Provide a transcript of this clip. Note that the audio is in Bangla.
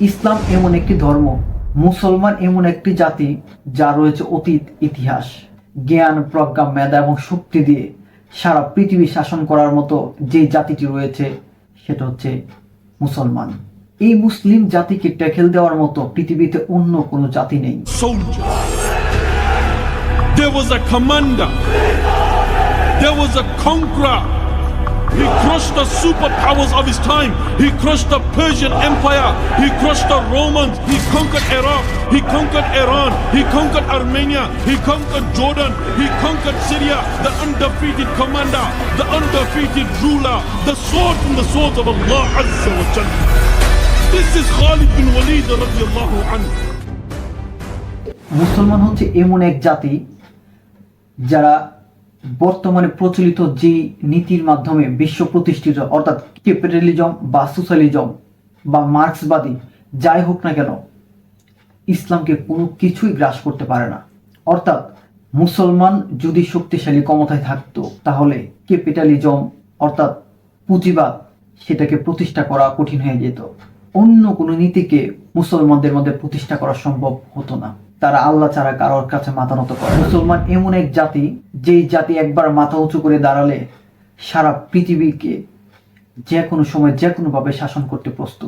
ইসলাম এমন একটি ধর্ম, মুসলমান এমন একটি জাতি যা রয়েছে অতীত, ইতিহাস জ্ঞান, প্রজ্ঞা, মেধা এবং শক্তি দিয়ে সারা পৃথিবী শাসন করার মতো যে জাতিটি রয়েছে, সেটা হচ্ছে মুসলমান এই মুসলিম জাতিকে ট্যাকেল দেওয়ার মতো পৃথিবীতে অন্য কোনো জাতি নেই. There was a commander. There was a conqueror. He crushed the superpowers of his time. He crushed the Persian Empire. He crushed the Romans. He conquered Iraq. He conquered Iran. He conquered Armenia. He conquered Jordan. He conquered Syria. The undefeated commander. The undefeated ruler. The sword from the swords of Allah Azza wa Jalla. This is Khalid bin Walid radiallahu anhu. মুসলমান হচ্ছে এমন এক জাতি যারা বর্তমানে প্রচলিত যে নীতির মাধ্যমে বিশ্ব প্রতিষ্ঠিত, অর্থাৎ ক্যাপিটালিজম বা সোশ্যালিজম বা মার্ক্সবাদী যাই হোক না কেন, ইসলামকে কোনো কিছুই গ্রাস করতে পারে না। অর্থাৎ মুসলমান যদি শক্তিশালী ক্ষমতায় থাকতো, তাহলে ক্যাপিটালিজম অর্থাৎ পুঁজিবাদ, সেটাকে প্রতিষ্ঠা করা কঠিন হয়ে যেত। অন্য কোনো নীতিকে মুসলমানদের মধ্যে প্রতিষ্ঠা করা সম্ভব হতো না। তারা আল্লাহ ছাড়া কারোর কাছে মাথা নত করে মুসলমান এমন এক জাতি যেই জাতি একবার মাথা উঁচু করে দাঁড়ালে সারা পৃথিবীকে যে কোনো সময় যে কোনোভাবে শাসন করতে প্রস্তুত।